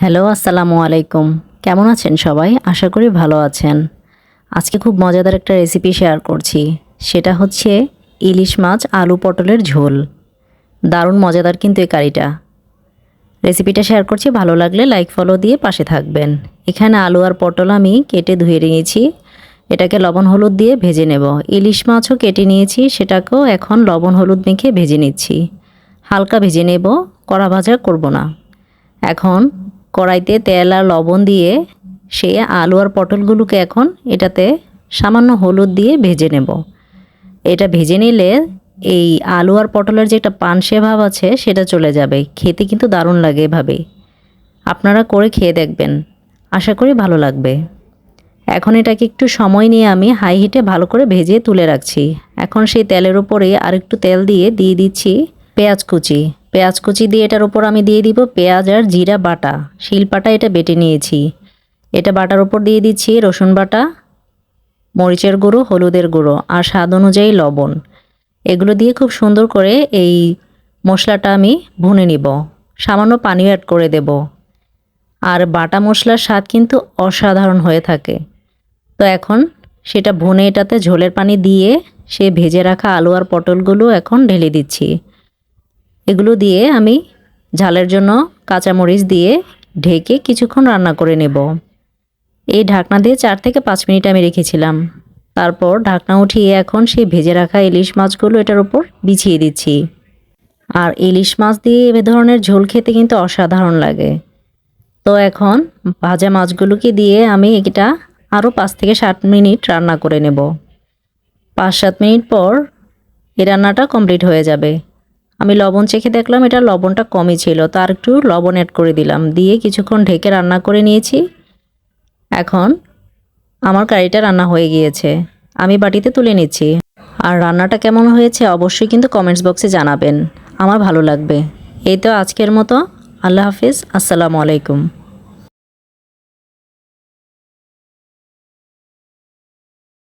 Hello, আসসালামু আলাইকুম। কেমন আছেন সবাই? আশা করি ভালো আছেন। আজকে খুব মজাদার একটা রেসিপি শেয়ার করছি। সেটা হচ্ছে ইলিশ মাছ আলু পটলের ঝোল। দারুণ মজাদার কিন্তু এই কারিটা। রেসিপিটা শেয়ার করছি, ভালো লাগলে লাইক ফলো দিয়ে পাশে থাকবেন। এখানে আলু আর পটল আমি কেটে ধুয়ে নিয়েছি। এটাকে লবণ হলুদ দিয়ে ভেজে নেব। ইলিশ মাছও কেটে নিয়েছি, সেটাকেও এখন লবণ হলুদ মেখে ভেজে নিচ্ছি। হালকা ভেজে নেব, কড়া ভাজা করব না। এখন কড়াইতে তেল আর লবণ দিয়ে সে আলু আর পটলগুলোকে এখন এটাতে সামান্য হলুদ দিয়ে ভেজে নেব। এটা ভেজে নিলে এই আলু আর পটলের যে একটা পানসে ভাব আছে, সেটা চলে যাবে। খেতে কিন্তু দারুণ লাগে এভাবে। আপনারা করে খেয়ে দেখবেন। আশা করি ভালো লাগবে। এখন এটাকে একটু সময় নিয়ে আমি হাই হিটে ভালো করে ভেজে তুলে রাখছি। এখন সেই তেলের উপরে আরেকটু তেল দিয়ে দিয়ে দিচ্ছি পেঁয়াজ কুচি। পেঁয়াজ কুচি দিয়ে এটার উপর আমি দিয়ে দিব পেঁয়াজ আর জিরা বাটা। শিল শিলপাটা এটা বেটে নিয়েছি। এটা বাটার উপর দিয়ে দিচ্ছি রসুন বাটা, মরিচের গুঁড়ো, হলুদের গুঁড়ো আর স্বাদ অনুযায়ী লবণ। এগুলো দিয়ে খুব সুন্দর করে এই মশলাটা আমি ভুনে নিব। সামান্য পানি অ্যাড করে দেব। আর বাটা মশলার স্বাদ কিন্তু অসাধারণ হয়ে থাকে। তো এখন সেটা ভুনে এটাতে ঝোলের পানি দিয়ে সে ভেজে রাখা আলু আর পটলগুলো এখন ঢেলে দিচ্ছি। এগুলো দিয়ে আমি ঝালের জন্য কাঁচামরিচ দিয়ে ঢেকে কিছুক্ষণ রান্না করে নেব। এই ঢাকনা দিয়ে চার থেকে পাঁচ মিনিট আমি রেখেছিলাম। তারপর ঢাকনা উঠিয়ে এখন সেই ভেজে রাখা ইলিশ মাছগুলো এটার উপর বিছিয়ে দিচ্ছি। আর ইলিশ মাছ দিয়ে এ ধরনের ঝোল খেতে কিন্তু অসাধারণ লাগে। তো এখন ভাজা মাছগুলোকে দিয়ে আমি এটা আরও পাঁচ থেকে সাত মিনিট রান্না করে নেব। পাঁচ সাত মিনিট পর এই রান্নাটা কমপ্লিট হয়ে যাবে। আমি লবণ চেখে দেখলাম এটা লবণটা কমই ছিল। তো আর একটু লবণ অ্যাড করে দিলাম। দিয়ে কিছুক্ষণ ঢেকে রান্না করে নিয়েছি। এখন আমার কারিটা রান্না হয়ে গিয়েছে। আমি বাটিতে তুলে নিচ্ছি। আর রান্নাটা কেমন হয়েছে অবশ্যই কিন্তু কমেন্টস বক্সে জানাবেন। আমার ভালো লাগবে। এই তো আজকের মতো। আল্লাহ হাফিজ। আসসালামু আলাইকুম।